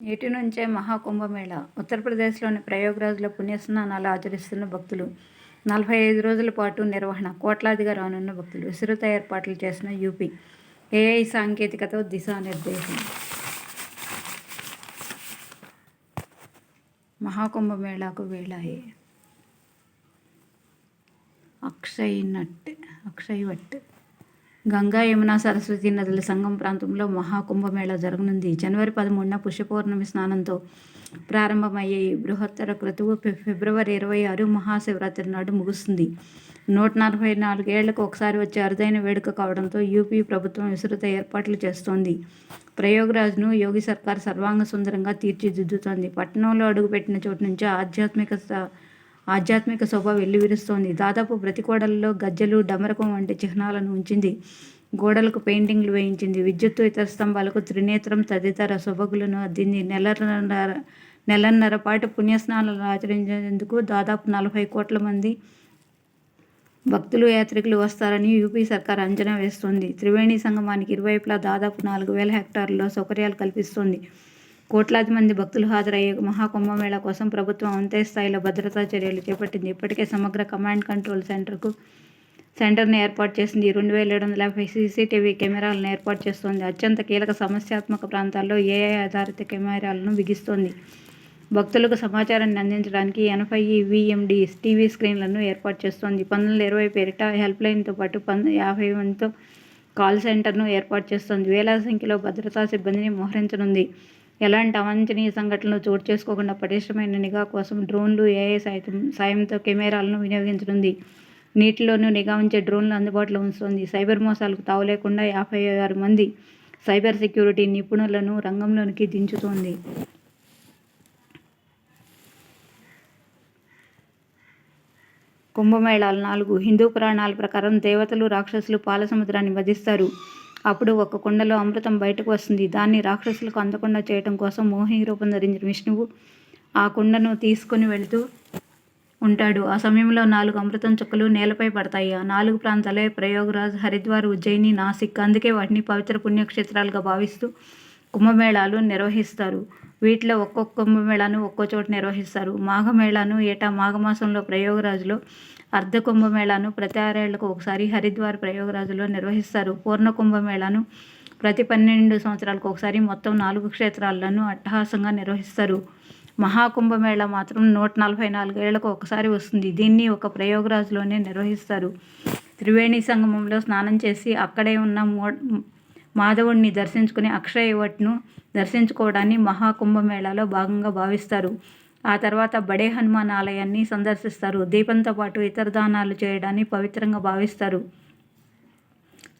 నేటి నుంచే మహాకుంభమేళ. ఉత్తరప్రదేశ్లోని ప్రయోగ్రాజ్లో పుణ్యస్నానాలు ఆచరిస్తున్న భక్తులు నలభై ఐదు రోజుల పాటు నిర్వహణ కోట్లాదిగా రానున్న భక్తులు విస్తృత ఏర్పాట్లు చేసిన యూపీ. ఏఐ సాంకేతికతో దిశానిర్దేశం. మహాకుంభమేళాకు వేళాయి అక్షయ్ నట్ అక్షయ్ వట్. గంగా యమున సరస్వతి నదుల సంగం ప్రాంతంలో మహాకుంభమేళా జరగనుంది. జనవరి పదమూడున పుష్యపౌర్ణమి స్నానంతో ప్రారంభమయ్యే ఈ బృహత్తర క్రతువు ఫిబ్రవరి ఇరవై ఆరు మహాశివరాత్రి నాడు ముగుస్తుంది. నూట నలభై నాలుగేళ్ళకు ఒకసారి వచ్చే అరుదైన వేడుక కావడంతో యూపీ ప్రభుత్వం విస్తృత ఏర్పాట్లు చేస్తోంది. ప్రయోగరాజ్ను యోగి సర్కార్ సర్వాంగ సుందరంగా తీర్చిదిద్దుతోంది. పట్టణంలో అడుగుపెట్టిన చోటు నుంచి ఆధ్యాత్మిక ఆధ్యాత్మిక శోభ వెల్లువిరుస్తోంది. దాదాపు ప్రతి కోడల్లో గజ్జెలు డమరకం వంటి చిహ్నాలను ఉంచింది. గోడలకు పెయింటింగ్లు వేయించింది. విద్యుత్తు ఇతర స్తంభాలకు త్రినేత్రం తదితర శుభగులను అద్దింది. నెలన్నర నెలన్నర పాటు పుణ్యస్నానాలు ఆచరించేందుకు దాదాపు నలభై కోట్ల మంది భక్తులు యాత్రికులు వస్తారని యూపీ సర్కార్ అంచనా వేస్తోంది. త్రివేణి సంగమానికి ఇరువైపులా దాదాపు నాలుగు వేల హెక్టార్లలో సౌకర్యాలు కల్పిస్తోంది. కోట్లాది మంది భక్తులు హాజరయ్యే మహాకుంభమేళ కోసం ప్రభుత్వం అంతే స్థాయిలో భద్రతా చర్యలు చేపట్టింది. ఇప్పటికే సమగ్ర కమాండ్ కంట్రోల్ సెంటర్కు సెంటర్ను ఏర్పాటు చేసింది. రెండు వేల ఏడు వందల యాభై సీసీటీవీ కెమెరాలను ఏర్పాటు చేస్తోంది. అత్యంత కీలక సమస్యాత్మక ప్రాంతాల్లో ఏఐ ఆధారిత కెమెరాలను బిగిస్తోంది. భక్తులకు సమాచారాన్ని అందించడానికి ఎనభై విఎండి టీవీ స్క్రీన్లను ఏర్పాటు చేస్తోంది. పంతొమ్మిది ఇరవై పేరిట హెల్ప్ లైన్తో పాటు పంద యాభై మందితో కాల్ సెంటర్ను ఏర్పాటు చేస్తోంది. వేల సంఖ్యలో భద్రతా సిబ్బందిని మోహరించనుంది. ఎలాంటి అవాంఛనీయ సంఘటనలు చోటు చేసుకోకుండా పటిష్టమైన నిఘా కోసం డ్రోన్లు ఏఐ సాయం సాయంతో కెమెరాలను వినియోగించనుంది. నీటిలోనూ నిఘా ఉంచే డ్రోన్లు అందుబాటులో ఉంచుతోంది సైబర్ మోసాలకు తావు లేకుండా యాభై ఆరు మంది సైబర్ సెక్యూరిటీ నిపుణులను రంగంలోనికి దించుతోంది. కుంభమేళాలు నాలుగు. హిందూ పురాణాల ప్రకారం దేవతలు రాక్షసులు పాల సముద్రాన్ని వధిస్తారు. అప్పుడు ఒక కుండలో అమృతం బయటకు వస్తుంది. దాన్ని రాక్షసులకు అందకుండా చేయటం కోసం మోహిని రూపం ధరించిన విష్ణువు ఆ కుండను తీసుకుని వెళుతూ ఉంటాడు. ఆ సమయంలో నాలుగు అమృతం చుక్కలు నేలపై పడతాయి. ఆ నాలుగు ప్రాంతాలే ప్రయోగరాజ్ హరిద్వార్ ఉజ్జయిని నాసిక్ అందుకే వాటిని పవిత్ర పుణ్యక్షేత్రాలుగా భావిస్తూ కుంభమేళాలు నిర్వహిస్తారు. వీటిలో ఒక్కొక్క కుంభమేళాను ఒక్కో చోట నిర్వహిస్తారు. మాఘమేళాను ఏటా మాఘమాసంలో ప్రయోగరాజులో అర్ధ కుంభమేళాను ప్రతి ఆరేళ్ళకు ఒకసారి హరిద్వార్ ప్రయోగరాజులో నిర్వహిస్తారు. పూర్ణ కుంభమేళాను ప్రతి పన్నెండు సంవత్సరాలకు ఒకసారి మొత్తం నాలుగు క్షేత్రాలను అట్టహాసంగా నిర్వహిస్తారు. మహాకుంభమేళ మాత్రం నూట నలభై నాలుగేళ్ళకు ఒకసారి వస్తుంది. దీన్ని ఒక ప్రయోగరాజులోనే నిర్వహిస్తారు. త్రివేణి సంగమంలో స్నానం చేసి అక్కడే ఉన్న మో మాధవుడిని దర్శించుకుని అక్షయవట్ను దర్శించుకోవడాన్ని మహాకుంభమేళాలో భాగంగా భావిస్తారు. ఆ తర్వాత బడే హనుమాన్ ఆలయాన్ని సందర్శిస్తారు. దీపంతో పాటు ఇతర దానాలు చేయడాన్ని పవిత్రంగా భావిస్తారు.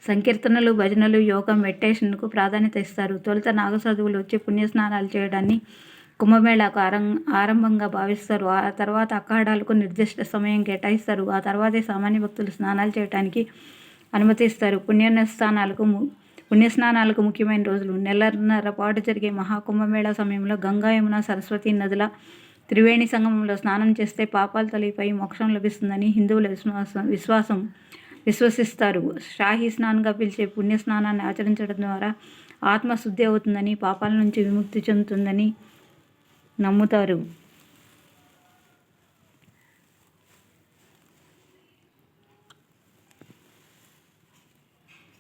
సంకీర్తనలు భజనలు యోగం మెడిటేషన్కు ప్రాధాన్యత ఇస్తారు. తొలుత నాగసాధువులు వచ్చి పుణ్యస్నానాలు చేయడాన్ని కుంభమేళాకు ఆరం ఆరంభంగా భావిస్తారు. ఆ తర్వాత అఖాడాలకు నిర్దిష్ట సమయం కేటాయిస్తారు. ఆ తర్వాతే సామాన్య భక్తులు స్నానాలు చేయడానికి అనుమతిస్తారు. పుణ్యస్నానాలకు ము- పుణ్యస్నానాలకు ముఖ్యమైన రోజులు. నెలన్నర పాటు జరిగే మహాకుంభమేళా సమయంలో గంగా యమున సరస్వతి నదుల త్రివేణి సంగమంలో స్నానం చేస్తే పాపాలు తొలగిపోయి మోక్షం లభిస్తుందని హిందువుల విశ్వాసం విశ్వాసం విశ్వసిస్తారు. షాహీ స్నానంగా పిలిచే పుణ్యస్నానాన్ని ఆచరించడం ద్వారా ఆత్మ శుద్ధి అవుతుందని పాపాల నుంచి విముక్తి చెందుతుందని నమ్ముతారు.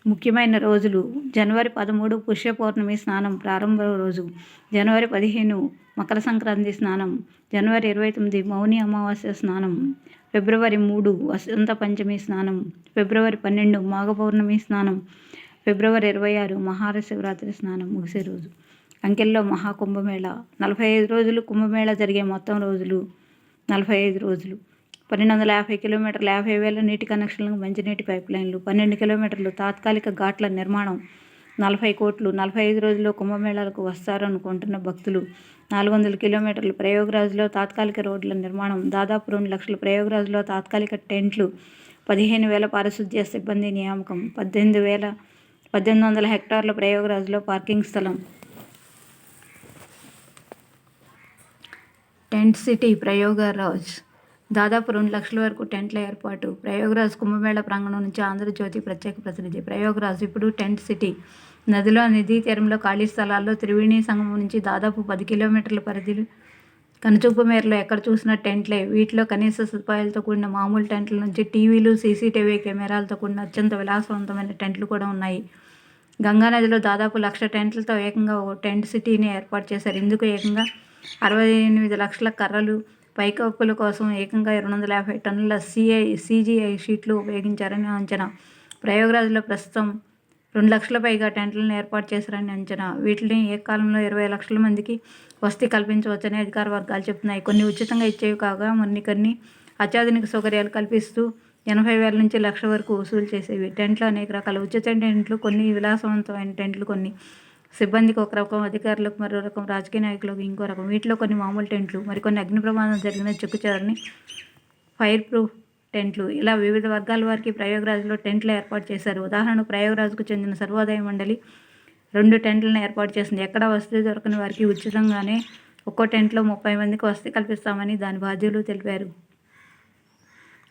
ముఖ్యమైన రోజులు జనవరి పదమూడు పుష్య పౌర్ణమి స్నానం ప్రారంభ రోజు జనవరి పదిహేను మకర సంక్రాంతి స్నానం జనవరి ఇరవై తొమ్మిది మౌని అమావాస్య స్నానం ఫిబ్రవరి మూడు వసంత పంచమి స్నానం ఫిబ్రవరి పన్నెండు మాఘ పౌర్ణమి స్నానం ఫిబ్రవరి ఇరవై ఆరు మహాశివరాత్రి స్నానం ముగిసే రోజు. అంకెల్లో మహాకుంభమేళ. నలభై ఐదు రోజులు కుంభమేళ జరిగే మొత్తం రోజులు నలభై ఐదు రోజులు. పన్నెండు వందల యాభై కిలోమీటర్ల యాభై వేల నీటి కనెక్షన్లకు మంచినీటి పైప్ లైన్లు పన్నెండు కిలోమీటర్లు తాత్కాలిక ఘాట్ల నిర్మాణం నలభై కోట్లు నలభై ఐదు రోజుల్లో కుంభమేళాలకు వస్తారనుకుంటున్న భక్తులు నాలుగు వందల కిలోమీటర్లు ప్రయోగరాజులో తాత్కాలిక రోడ్ల నిర్మాణం దాదాపు రెండు లక్షల ప్రయోగరాజులో తాత్కాలిక టెంట్లు పదిహేను వేల పారిశుద్ధ్య సిబ్బంది నియామకం పద్దెనిమిది వేల పద్దెనిమిది వందల హెక్టార్ల ప్రయోగరాజులో పార్కింగ్ స్థలం. టెంట్ సిటీ ప్రయోగరాజ్ దాదాపు రెండు లక్షల వరకు టెంట్ల ఏర్పాటు. ప్రయోగరాజ్ కుంభమేళ ప్రాంగణం నుంచి ఆంధ్రజ్యోతి ప్రత్యేక ప్రతినిధి. ప్రయోగరాజ్ ఇప్పుడు టెంట్ సిటీ. నదిలో నదీ తీరంలో ఖాళీ స్థలాల్లో త్రివేణి సంగమం నుంచి దాదాపు పది కిలోమీటర్ల పరిధిలో కనుచూపు మేరలో ఎక్కడ చూసినా టెంట్లే. వీటిలో కనీస సదుపాయాలతో కూడిన మామూలు టెంట్ల నుంచి టీవీలు సీసీటీవీ కెమెరాలతో కూడిన అత్యంత విలాసవంతమైన టెంట్లు కూడా ఉన్నాయి. గంగా నదిలో దాదాపు లక్ష టెంట్లతో ఏకంగా ఓ టెంట్ సిటీని ఏర్పాటు చేశారు. ఇందుకు ఏకంగా అరవై ఎనిమిది లక్షల కర్రలు పైకప్పుల కోసం ఏకంగా రెండు వందల యాభై టన్నుల సిఐ సీజీఐ షీట్లు ఉపయోగించారని అంచనా. ప్రయోగరాజులో ప్రస్తుతం రెండు లక్షల పైగా టెంట్లను ఏర్పాటు చేశారని అంచనా. వీటిని ఏ కాలంలో ఇరవై లక్షల మందికి వసతి కల్పించవచ్చని అధికార వర్గాలు చెప్తున్నాయి కొన్ని ఉచితంగా ఇచ్చేవి కాగా కొన్ని కొన్ని అత్యాధునిక సౌకర్యాలు కల్పిస్తూ ఎనభై వేల నుంచి లక్ష వరకు వసూలు చేసేవి. టెంట్లు అనేక రకాల. ఉచిత టెంట్లు కొన్ని విలాసవంతమైన టెంట్లు కొన్ని సిబ్బందికి ఒక రకం అధికారులకు మరో రకం రాజకీయ నాయకులకు ఇంకో రకం. వీటిలో కొన్ని మామూలు టెంట్లు మరికొన్ని అగ్ని ప్రమాదం జరిగిన చెక్కుచారని ఫైర్ ప్రూఫ్ టెంట్లు. ఇలా వివిధ వర్గాల వారికి ప్రయోగరాజులో టెంట్లు ఏర్పాటు చేశారు. ఉదాహరణకు ప్రయోగరాజుకు చెందిన సర్వోదయ మండలి రెండు టెంట్లను ఏర్పాటు చేసింది. ఎక్కడ వసతి దొరకని వారికి ఉచితంగానే ఒక్కో టెంట్లో ముప్పై మందికి వసతి కల్పిస్తామని దాని బాధ్యులు తెలిపారు.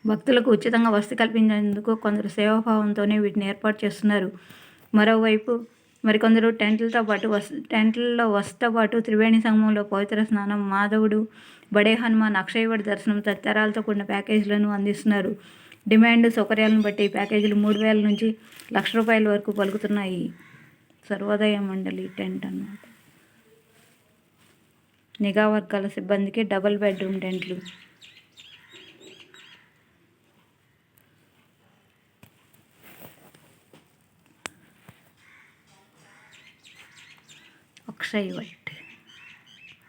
భక్తులకు ఉచితంగా వసతి కల్పించేందుకు కొందరు సేవాభావంతోనే వీటిని ఏర్పాటు చేస్తున్నారు. మరోవైపు మరికొందరు టెంట్లతో పాటు వస్ టెంట్లలో వసతితో పాటు త్రివేణి సంఘంలో పవిత్ర స్నానం మాధవుడు బడే హనుమాన్ అక్షయవడి దర్శనం తదితరాలతో కూడిన ప్యాకేజీలను అందిస్తున్నారు. డిమాండ్ సౌకర్యాలను బట్టి ప్యాకేజీలు మూడు వేల నుంచి లక్ష రూపాయల వరకు పలుకుతున్నాయి. సర్వోదయ మండలి టెంట్ అన్నమాట. నిఘా వర్గాల సిబ్బందికి డబుల్ బెడ్రూమ్ టెంట్లు. అక్షయ్ వట్